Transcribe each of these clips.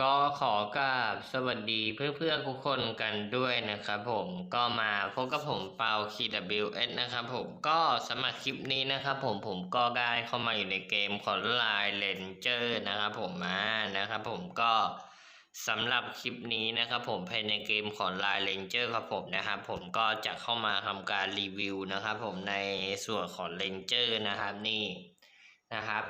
ก็ขอกราบสวัสดีเพื่อนๆทุกคนกันด้วยนะครับผมก็มาพบกับผมเปา KWS นะครับผมก็สำหรับคลิปนี้นะครับผมผมก็ได้เข้ามาอยู่ในเกมของ Line Ranger นะครับผมมานะครับผมก็สำหรับคลิปนี้นะครับผมภายในเกมของ Line Ranger ครับผมนะครับผมก็จะเข้ามาทำการรีวิวนะครับผมในส่วนของ Ranger นะครับนี่นะครับ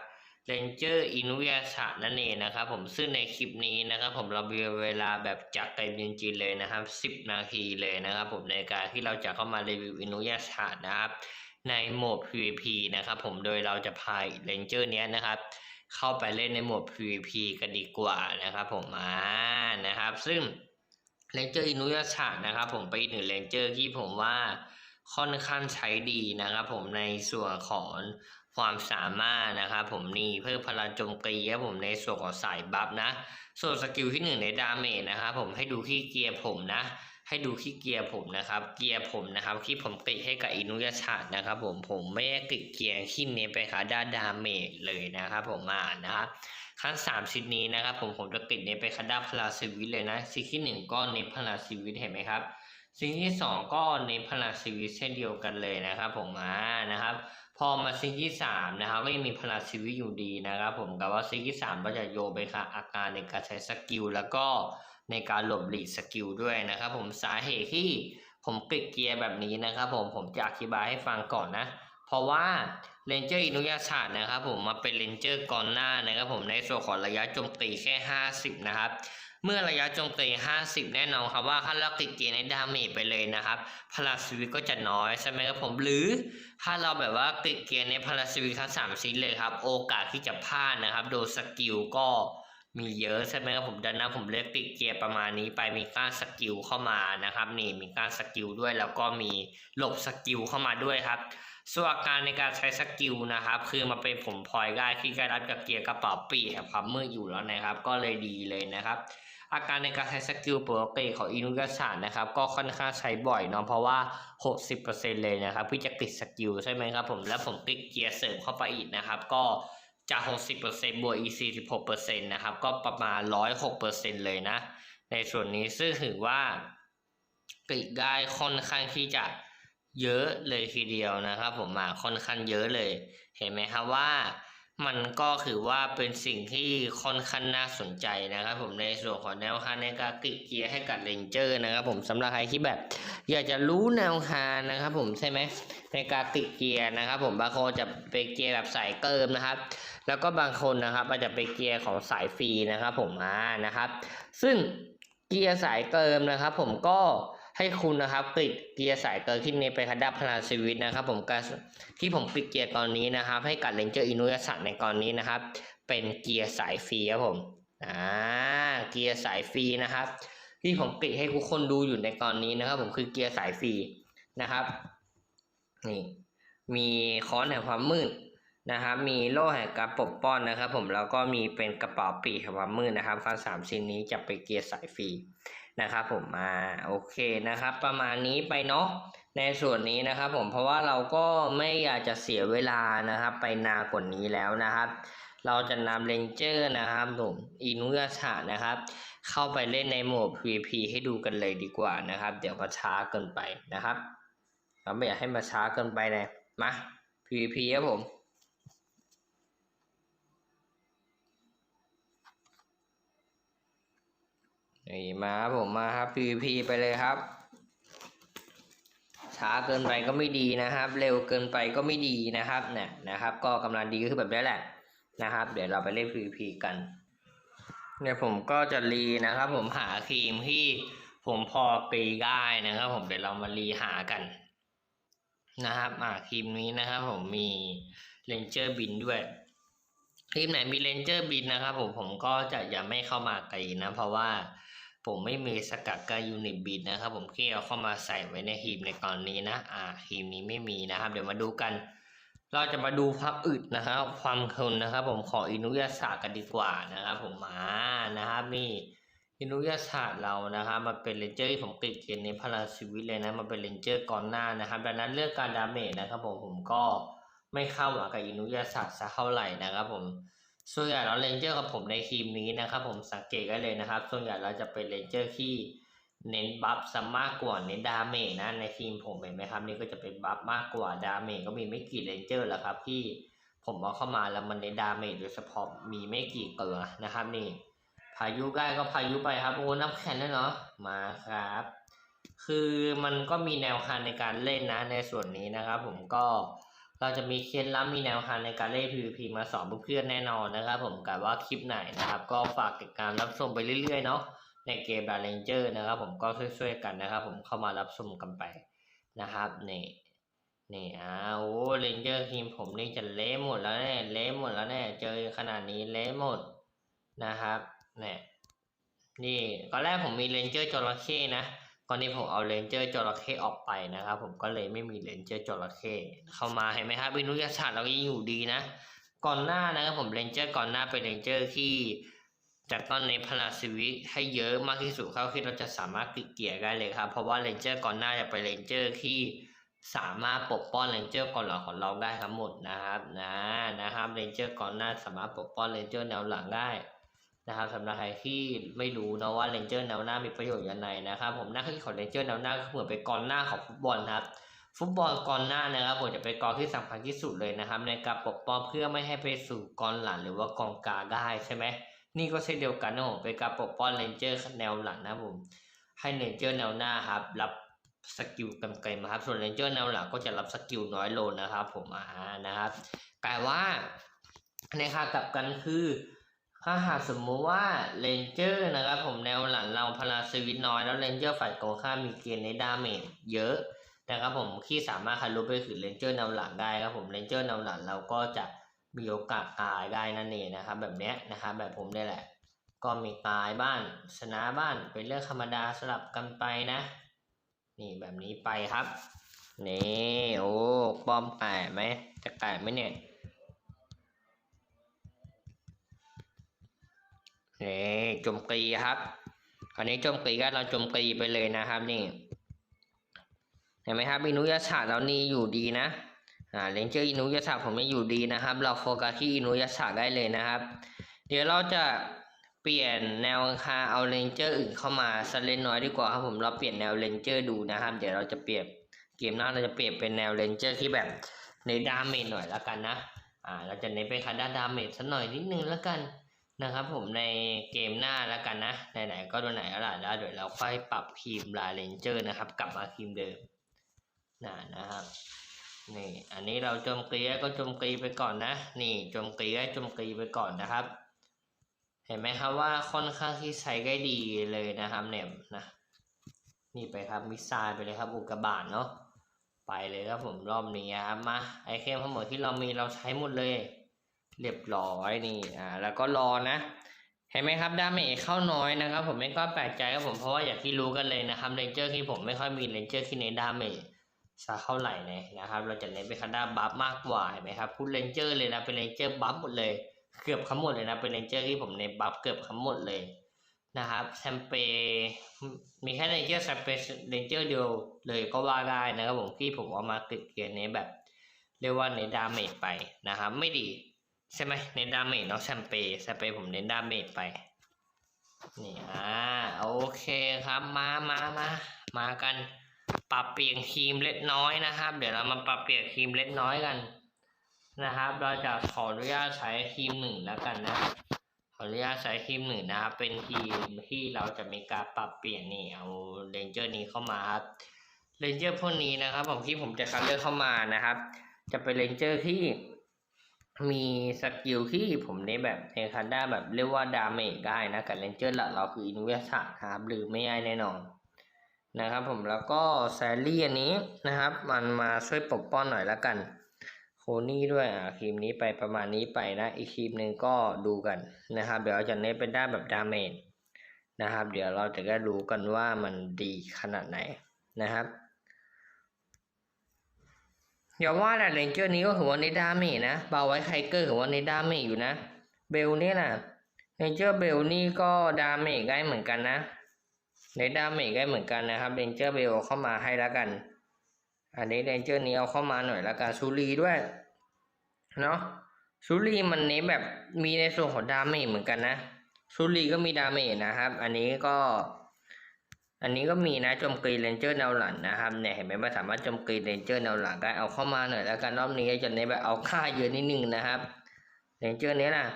เรนเจอร์อินุยาชะนั่นเองนะครับผมซึ่งในคลิปนี้นะครับผมเรามีเวลาแบบจัดเต็มจริงๆเลยนะครับ 10 นาทีเลยนะครับผมในการที่เราจะเข้ามารีวิวอินุยาชะนะครับในโหมด PVP นะครับผมโดยเราจะพายเรนเจอร์เนี้ยนะครับ เข้าไปเล่นในโหมด PVP กันดีกว่านะครับผมอ่านะครับ ซึ่งเรนเจอร์อินุยาชะนะครับผมเป็นอีกหนึ่งเรนเจอร์ที่ผมว่าค่อนข้างใช้ดีนะครับผมในส่วนของ ความสามารถนะครับผมนี่เพิ่มพลังโจมตีครับผมในส่วนของสายบัฟนะ ส่วนสกิลที่หนึ่งในดาเมจนะครับผมให้ดูที่เกียร์ผมนะ ให้ดูที่เกียร์ผมนะครับ เกียร์ผมนะครับที่ผมติดให้กับอินุยาชาตินะครับ ผมผมไม่ได้ติดเกียร์ที่เน้นไปค่ะด้านดาเมจเลยนะครับผมมานะครับขั้นสามชิ้นนี้นะครับผมผมจะติดเน้นไปค่ะด้านพลาชีวิตเลยนะสิ่งที่หนึ่งก็เน้นพลาชีวิตเห็นไหมครับสิ่งที่สองก็เน้นพลังชีวิตเช่นเดียวกันเลยนะครับ ผมมานะครับ พอมาซิงที่สามนะครับก็ยังมีพลังชีวิตอยู่ดีนะครับ ผมกับว่าซิงที่สามก็จะโยไปค่ะอาการในการใช้สกิลแล้วก็ในการหลบหลีกสกิลด้วยนะครับ ผมสาเหตุที่ผมกลิกเกียร์แบบนี้นะครับ ผมผมจะอธิบายให้ฟังก่อนนะ เพราะว่าเรนเจอร์อินุยาชาตินะครับ ผมมาเป็นเรนเจอร์ก่อนหน้านะครับ ผมในส่วนของระยะโจมตีแค่ 50 นะครับ เมื่อระยะโจมตี 50 แน่นอนครับว่าถ้าเราติดเกียร์ในดาเมจไปเลยนะครับ พลังชีวิตก็จะน้อยใช่ไหมครับผม หรือถ้าเราแบบว่าติดเกียร์ในพลังชีวิตทั้งสามชิ้นเลยครับ โอกาสที่จะพลาดนะครับ โดนสกิลก็มีเยอะใช่ไหมครับผมดังนั้นผมเลือกติดเกียร์ประมาณนี้ไปมีการสกิลเข้ามานะครับ นี่มีการสกิลด้วยแล้วก็มีหลบสกิลเข้ามาด้วยครับ ส่วนอาการในการใช้สกิลนะครับ คือมาเป็นผมพลอยได้ที่การรับกับเกียร์กระเป๋าปีแอบความมืดอยู่แล้วนะครับ ก็เลยดีเลยนะครับ อาการในการใช้สกิลปกติของอินุกาชานนะครับ ก็ค่อนข้างใช้บ่อยเนาะเพราะว่า 60%เลยนะครับพี่จะติดสกิลใช่ไหมครับผมแล้วผมติดเกียร์เสริมเข้าไปอีกนะครับ ก็จะ60%บวกอีก46%นะครับ ก็ประมาณ 106%เลยนะ ในส่วนนี้ซึ่งถือว่าติดได้ค่อนข้างที่จะเยอะเลยทีเดียวนะครับ ผมมาค่อนข้างเยอะเลย เห็นไหมครับว่า มันก็ถือว่าเป็นสิ่งที่ค่อนข้างน่าสนใจนะครับผมในส่วนของแนวทางในการติดเกียร์ให้กับเรนเจอร์นะครับผมสำหรับใครที่แบบ อยากจะรู้แนวทางนะครับผมใช่ไหมในการติดเกียร์นะครับ ผมบางคนจะไปเกียร์แบบสายเกิมนะครับ แล้วก็บางคนนะครับอาจจะไปเกียร์ของสายฟรีนะครับ ผมอ่านะครับ ซึ่งเกียร์สายเกิมนะครับ ผมก็ ให้คุณนะครับติดเกียร์สายเกิมที่ในไปคัดดับพลังชีวิตนะครับ ผมการที่ผมปิดเกียร์ตอนนี้นะครับ ให้กับเรนเจอร์อินุยสัตในตอนนี้นะครับ เป็นเกียร์สายฟรีครับผมอ่าเกียร์สายฟรีนะครับ ที่ผมปิดให้ทุกคนดูอยู่ในตอนนี้นะครับ ผมคือเกียร์สายฟรีนะครับนี่มีค้อนแห่งความมืดนะครับ มีโล่แห่งการปกป้องนะครับ ผมแล้วก็มีเป็นกระเป๋าปีกแห่งความมืดนะครับทั้งสามชิ้นนี้จะเป็นเกียร์สายฟรี นะครับผมมาโอเคนะครับ ประมาณนี้ไปเนาะในส่วนนี้นะครับผมเพราะว่าเราก็ไม่อยากจะเสียเวลานะครับ ไปนานกว่านี้แล้วนะครับ เราจะนำเรนเจอร์นะครับผมอินุยาชานะครับ เข้าไปเล่นในโหมด PVP ให้ดูกันเลยดีกว่านะครับ เดี๋ยวมาช้าเกินไปนะครับ เราไม่อยากให้มาช้าเกินไปเลยมา PVP ครับผม นี่มาครับผมมาครับ PVP ไปเลยครับ ช้าเกินไปก็ไม่ดีนะครับ เร็วเกินไปก็ไม่ดีนะครับเนี่ยนะครับ ก็กำลังดีก็คือแบบนี้แหละนะครับ เดี๋ยวเราไปเล่น PVP กันเนี่ยผมก็จะรีนะครับ ผมหาครีมที่ผมพอปีได้นะครับ ผมเดี๋ยวเรามารีหากันนะครับอ่าครีมนี้นะครับ ผมมีเลนเจอร์บินด้วยครีมไหนมีเลนเจอร์บินนะครับ ผมผมก็จะอย่าไม่เข้ามาไกลนะ เพราะว่า ผมไม่มีสกัดกับยูนิตบิดนะครับ ผมแค่เอาเข้ามาใส่ไว้ในหีบในตอนนี้นะอ่าหีบนี้ไม่มีนะครับ เดี๋ยวมาดูกัน เราจะมาดูพับอึดนะครับ ความทนนะครับ ผมขออินุยาศาสตร์กันดีกว่านะครับ ผมมานะครับ นี่อินุยาศาสตร์เรานะครับมันเป็นเลนเจอร์ที่ผมติดเกณฑ์ในพลังชีวิตเลยนะมันเป็นเลนเจอร์ก่อนหน้านะครับ ดังนั้นเรื่องการดาเมจนะครับ ผมผมก็ไม่เข้าหวังกับอินุยาศาสตร์สักเท่าไหร่นะครับ ผม ส่วนใหญ่แล้วเรนเจอร์กับผมในทีมนี้นะครับ ผมสังเกตได้เลยนะครับ ส่วนใหญ่เราจะเป็นเรนเจอร์ที่เน้นบัฟซะมากกว่าเน้นดาเมจนะในทีมผมเห็นไหมครับนี่ก็จะเป็นบัฟมากกว่าดาเมจก็มีไม่กี่เรนเจอร์แล้วครับที่ผมเอาเข้ามาแล้วมันเน้นดาเมจโดยเฉพาะมีไม่กี่ตัวนะครับนี่ พายุได้ก็พายุไปครับโอ้น้ำแข็งด้วยเนาะมาครับ คือมันก็มีแนวทางในการเล่นนะในส่วนนี้นะครับ ผมก็ เราจะมีเคล็ดลับมีแนวทางในการเล่น PVP มาสอนเพื่อนๆแน่นอนนะครับ ผมกับว่าคลิปไหนนะครับ ก็ฝากติดตามรับชมไปเรื่อยๆเนาะในเกมดาร์เรนเจอร์นะครับ ผมก็ช่วยๆกันนะครับ ผมเข้ามารับชมกันไปนะครับนี่นี่อ้าวโอ้เรนเจอร์ทีมผมนี่จะเละหมดแล้วเนี่ยเละหมดแล้วเนี่ยเจอขนาดนี้เละหมดนะครับเนี่ยนี่ตอนแรกผมมีเรนเจอร์จระเข้นะ ตอนนี้ผมเอาเรนเจอร์จระเข้ออกไปนะครับ ผมก็เลยไม่มีเรนเจอร์จระเข้เข้ามาเห็นไหมครับวินุยศาสตร์เราก็ยังอยู่ดีนะ ก่อนหน้านะครับผมเรนเจอร์ก่อนหน้าเป็นเรนเจอร์ที่จัดต้นในพลาชีวิตให้เยอะมากที่สุดเท่าที่เราจะสามารถติเกียร์ได้เลยครับ เพราะว่าเรนเจอร์ก่อนหน้าจะเป็นเรนเจอร์ที่สามารถปกป้องเรนเจอร์ก่อนหลังของเราได้ทั้งหมดนะครับนะนะครับเรนเจอร์ก่อนหน้าสามารถปกป้องเรนเจอร์แนวหลังได้ นะครับสำหรับใครที่ไม่รู้นะว่าเรนเจอร์แนวหน้ามีประโยชน์ยังไงนะครับ ผมหน้าที่ของเรนเจอร์แนวหน้าก็เหมือนเป็นกองหน้าของฟุตบอลครับฟุตบอลกองหน้านะครับผมจะเป็นกองที่สำคัญที่สุดเลยนะครับ ในการปกป้องเพื่อไม่ให้ไปสู่กองหลังหรือว่ากองกลางได้ใช่ไหมนี่ก็เช่นเดียวกันนะผมเป็นการปกป้องเรนเจอร์แนวหลังนะผมให้เรนเจอร์แนวหน้าครับรับสกิลเต็มๆครับส่วนเรนเจอร์แนวหลังก็จะรับสกิลน้อยลงนะครับ ผมอ่านะครับแต่ว่าในทางกลับกันคือ ถ้าหากสมมุติว่าเรนเจอร์นะครับผมแนวหลังเราพลาสวิตน้อยแล้วเรนเจอร์ฝ่ายตรงข้ามมีเกณฑ์ในดาเมจเยอะนะครับผมที่สามารถทะลุไปถึงเรนเจอร์แนวหลังได้ครับผมเรนเจอร์แนวหลังเราก็จะมีโอกาสตายได้นั่นเองนะครับ แบบนี้นะครับแบบผมนี่แหละ ก็มีตายบ้านชนะบ้านเป็นเรื่องธรรมดาสลับกันไปนะ นี่แบบนี้ไปครับนี่โอ้ป้อมแตกไหมจะแตกไหมเนี่ย นี่โจมตีครับคราวนี้โจมตีก็เราโจมตีไปเลยนะครับนี่เห็นไหมครับอินุยาสตร์เรานี่อยู่ดีนะอ่าเลนเจอร์อินุยาสตร์ผมไม่อยู่ดีนะครับ เราโฟกัสที่อินุยาสตร์ได้เลยนะครับ เดี๋ยวเราจะเปลี่ยนแนวคาเอาเลนเจอร์อื่นเข้ามาสเลนน้อยดีกว่าครับผมเราเปลี่ยนแนวเลนเจอร์ดูนะครับ เดี๋ยวเราจะเปลี่ยนเกมหน้าเราจะเปลี่ยนเป็นแนวเลนเจอร์ที่แบบในดาเมจหน่อยแล้วกันนะอ่าเราจะเน้นไปคันด้านดาเมจสักหน่อยนิดนึงแล้วกัน นะครับผมในเกมหน้าแล้วกันนะ ไหนๆก็ดูไหนแล้วล่ะแล้วเดี๋ยวเราค่อยปรับทีมลาเรนเจอร์นะครับ กลับมาทีมเดิมนะนะครับนี่อันนี้เราโจมตีก็โจมตีไปก่อนนะ นี่โจมตีแล้วโจมตีไปก่อนนะครับ เห็นไหมครับว่าค่อนข้างที่ใช้ได้ดีเลยนะครับเนี่ยนะนี่ไปครับมิสไซล์ไปเลยครับอุกกาบาตเนาะไปเลยครับผมรอบนี้ครับมาไอเทมทั้งหมดที่เรามีเราใช้หมดเลย เรียบร้อยนี่อ่าแล้วก็รอนะ เห็นไหมครับดาเมจเข้าน้อยนะครับ ผมไม่ก็แปลกใจครับผมเพราะว่าอย่างที่รู้กันเลยนะครับเรนเจอร์ที่ผมไม่ค่อยมีเรนเจอร์ที่เน้นดาเมจสักเท่าไหร่เลยนะครับ เราจะเน้นเป็นคันด้าบัฟมากกว่าเห็นไหมครับพูดเรนเจอร์เลยนะเป็นเรนเจอร์บัฟหมดเลย เกือบทั้งหมดเลยนะเป็นเรนเจอร์ที่ผมในบัฟเกือบทั้งหมดเลยนะครับแซมเปมีแค่เรนเจอร์แซมเปเรนเจอร์เดียวเลยก็ว่าได้นะครับผมที่ผมเอามาติดเกียร์นี้แบบ เรียกว่าในดาเมจไปนะครับ ไม่ดี ใช่ไหมเน้นดาเมจเนาะแชมเปญแชมเปญผมเน้นดาเมจไป นี่อ่าโอเคครับมามามามากัน ปรับเปลี่ยนทีมเล็กน้อยนะครับ เดี๋ยวเรามาปรับเปลี่ยนทีมเล็กน้อยกันนะครับ เราจะขออนุญาตใช้ทีมหนึ่งแล้วกันนะขออนุญาตใช้ทีมหนึ่งนะครับเป็นทีมที่เราจะมีการปรับเปลี่ยนนี่เอาเรนเจอร์นี้เข้ามาครับเรนเจอร์พวกนี้นะครับผมที่ผมจะคัดเลือกเข้ามานะครับ จะเป็นเรนเจอร์ที่ มีสกิลที่ผมในแบบในคันด้าแบบเรียกว่าดาเมจได้นะกับเลนเจอร์หลักเราคืออินเวสต์ครับหรือไม่ได้แน่นอนนะครับผมแล้วก็แซลลี่อันนี้นะครับ มันมาช่วยปกป้องหน่อยละกัน โคนี่ด้วยอะครีมนี้ไปประมาณนี้ไปนะ อีกครีมหนึ่งก็ดูกันนะครับ เดี๋ยวเราจะเน้นเป็นด้านแบบดาเมจนะครับ เดี๋ยวเราจะได้รู้กันว่ามันดีขนาดไหนนะครับ อย่าว่าแต่เรนเจอร์นี้ก็ถือว่าในดาเมจนะเบาไว้ไคเกอร์ถือว่าในดาเมจอยู่นะ เบลนี่ยนะเรนเจอร์เบลนี่ก็ดาเมจได้เหมือนกันนะในดาเมจได้เหมือนกันนะครับเรนเจอร์เบลเข้ามาให้แล้วกัน อันนี้เรนเจอร์นี้เอาเข้ามาหน่อยละกันซูรีด้วยเนาะซูรีมันเนี้แบบมีในส่วนของดาเมจเหมือนกันนะซูรีก็มีดาเมจนะครับ อันนี้ก็ อันนี้ก็มีนะโจมตีเรนเจอร์แนวหลังนะครับเนี่ยเห็นไหมมันสามารถโจมตีเรนเจอร์แนวหลังได้เอาเข้ามาหน่อยแล้วกันรอบนี้จะเน้นแบบเอาค่าเยอะนิดนึงนะครับเรนเจอร์นี้นะ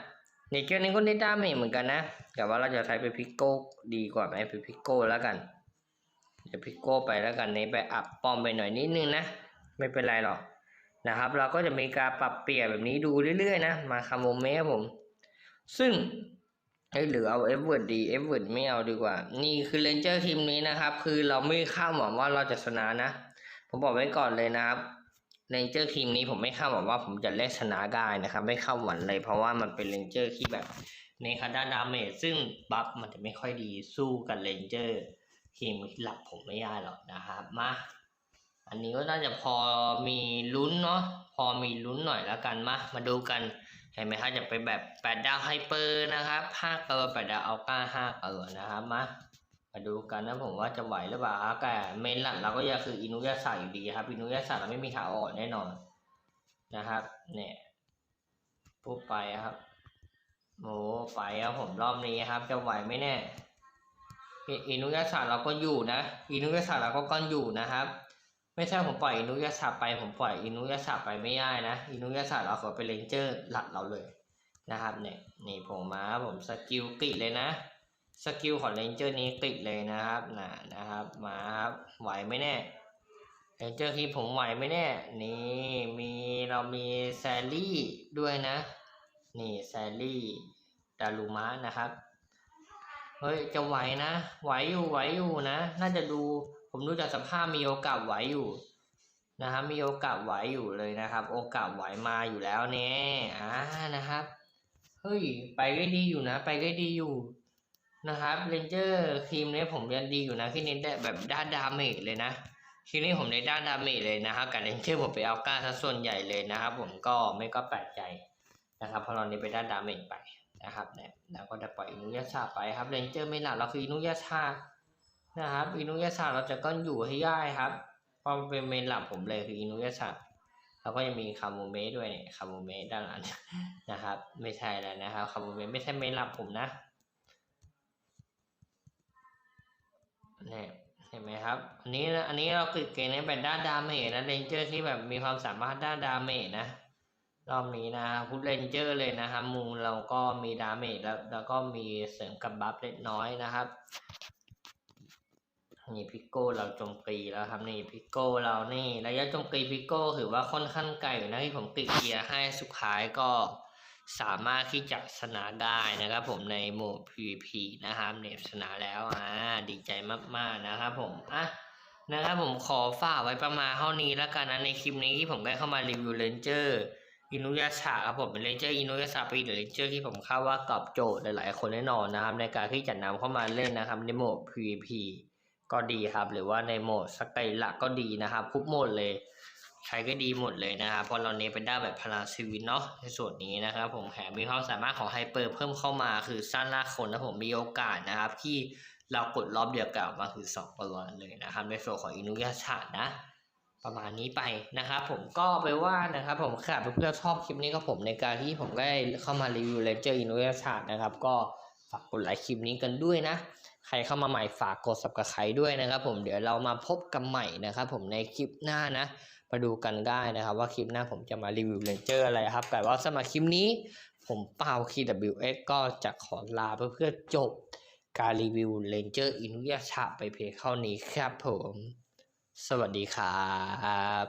เรนเจอร์นี้ก็ได้ดาเมจเหมือนกันนะ แต่ว่าเราจะใช้เป็นพิกโก้ดีกว่าไหมเป็นพิกโก้แล้วกันเดี๋ยวพิกโก้ไปแล้วกันนี้ไปอัพป้อมไปหน่อยนิดนึงนะ ไม่เป็นไรหรอกนะครับ เราก็จะมีการปรับเปลี่ยนแบบนี้ดูเรื่อยๆนะมาคาโมเมะผม ซึ่ง เอ้หรือเอาเอฟเวิร์ดดีเอฟเวิร์ดไม่เอาดีกว่า นี่คือเลนเจอร์ทีมนี้นะครับ คือเราไม่คาดหวังว่าเราจะชนะนะ ผมบอกไว้ก่อนเลยนะครับเลนเจอร์ทีมนี้ผมไม่คาดหวังว่าผมจะเล่นชนะได้นะครับ ไม่คาดหวังเลย เพราะว่ามันเป็นเลนเจอร์ที่แบบในคาด้านดาเมจซึ่งบัฟมันจะไม่ค่อยดีสู้กับเลนเจอร์ทีมหลักผมไม่ได้หรอกนะครับมาอันนี้ก็น่าจะพอมีลุ้นเนาะพอมีลุ้นหน่อยแล้วกันมามาดูกัน ห็นไหมครับจะเป็นแบบแปดดาวไฮเปอร์นะครับห้าเกอร์แปดดาวอัลต้าห้าเกอร์นะครับมามาดูกันนะผมว่าจะไหวหรือเปล่าแต่เมนหลักเราก็ยังคืออินุยาสาอยู่ดีครับอินุยาสาเราไม่มีทางออกแน่นอนนะครับ เนี่ยปุ๊บไปครับโอ้ไปครับผมรอบนี้ครับ จะไหวไหมเนี่ยอิอินุยาสาเราก็อยู่นะอินุยาสาเราก็ก้อนอยู่นะครับ ไม่ใช่ผมปล่อยอินุยาสาไป ผมปล่อยอินุยาสาไปไม่ได้นะอินุยาสาเราขอเป็นเลนเจอร์หลักเราเลยนะครับเนี่ยนี่ผมมาผมสกิลติดเลยนะสกิลของเลนเจอร์นี้ติดเลยนะครับนะนะครับมาครับไหวไหมแน่เลนเจอร์คีผมไหวไหมแน่ นี่มีเรามีแซลลี่ด้วยนะ นี่แซลลี่ดารุมะนะครับเฮ้ยจะไหวนะ ไหวอยู่ไหวอยู่นะ น่าจะดู ผมดูจากสภาพมีโอกาสไหวอยู่นะครับมีโอกาสไหวอยู่เลยนะครับ โอกาสไหวมาอยู่แล้วเนี่ยอ่านะครับเฮ้ยไปได้ดีอยู่นะ ไปได้ดีอยู่นะครับเรนเจอร์ทีมเนี้ผมยังดีอยู่นะที่เน้นได้แบบด้านดาเมจเลยนะทีนี้ผมในด้านดาเมจเลยนะครับกับเรนเจอร์ผมไปเอาก้าซะส่วนใหญ่เลยนะครับ ผมก็ไม่ก็แปลกใจนะครับพราะเราเน้นไปด้านดาเมจไปนะครับเนี่ยเราก็จะปล่อยอินุยาชาไปครับเรนเจอร์ไม่หลักเราคืออินุยาชา นะครับอินุยาชาเราจะก้อนอยู่ให้ได้ครับเพราะเป็นเมนหลักผมเลยคืออินุยาชาเราก็ยังมีคาโมเมด้วยเนี่ยคาโมเมด้านหลังนะครับ ไม่ใช่แล้วนะครับคาโมเมไม่ใช่เมนหลักผมนะเนี่ยเห็นไหมครับ อันนี้อันนี้เราคือเกณฑ์ในแบบด้านดาเมจนะเรนเจอร์ที่แบบมีความสามารถด้านดาเมจนะรอบนี้นะพุทเรนเจอร์เลยนะครับมูเราก็มีดาเมจแล้วแล้วก็มีเสริมกับบัฟเล็กน้อยนะครับ นี่พิกโก้เราโจมตีแล้วครับนี่พิกโก้เรานี่ระยะโจมตีพิกโก้ถือว่าค่อนข้างไกลอยู่นะที่ผมติดเกียร์ให้สุดท้ายก็สามารถที่จะชนะได้นะครับ ผมในโหมด PVP นะครับเนี่ยชนะแล้วอ่าดีใจมากๆนะครับผมอะนะครับผมขอฝากไว้ประมาณเท่านี้แล้วกันนะในคลิปนี้ที่ผมได้เข้ามารีวิวเลนเจอร์อินุยาชาครับผมเป็นเลนเจอร์อินุยาชาเป็นเลนเจอร์ที่ผมคาดว่าตอบโจทย์หลายๆคนแน่นอนนะครับ ในการที่จะนำเข้ามาเล่นนะครับในโหมด PVP ก็ดีครับ หรือว่าในโหมดสเกลหลักก็ดีนะครับทุกโหมดเลย ใช้ก็ดีหมดเลยนะครับเพราะเราเน้นเป็นด้านแบบพลังชีวิตเนาะในส่วนนี้นะครับ ผมแถมมีความสามารถของไฮเปอร์เพิ่มเข้ามาคือสร้างหน้าคนนะผมมีโอกาสนะครับ ที่เรากดรอบเดียวกับมาคือสองตัวเลยนะครับ ในส่วนของอินุยาชานะประมาณนี้ไปนะครับผมก็ไปว่านะครับผมค่ะเพื่อนๆชอบคลิปนี้ก็ผมในการที่ผมได้เข้ามารีวิวเลเจอร์อินุยาชานะครับ ก็ฝากกดไลค์คลิปนี้กันด้วยนะ ใครเข้ามาใหม่ฝากกด subscribe ด้วยนะครับ ผมเดี๋ยวเรามาพบกันใหม่นะครับ ผมในคลิปหน้านะมาดูกันได้นะครับ ว่าคลิปหน้าผมจะมารีวิวเลนเจอร์อะไรครับ แต่ว่าสำหรับคลิปนี้ ผมเปา KWS ก็จะขอลาเพื่อๆจบการรีวิวเลนเจอร์อินุยาชาไปเพียงเท่านี้ครับผม สวัสดีครับ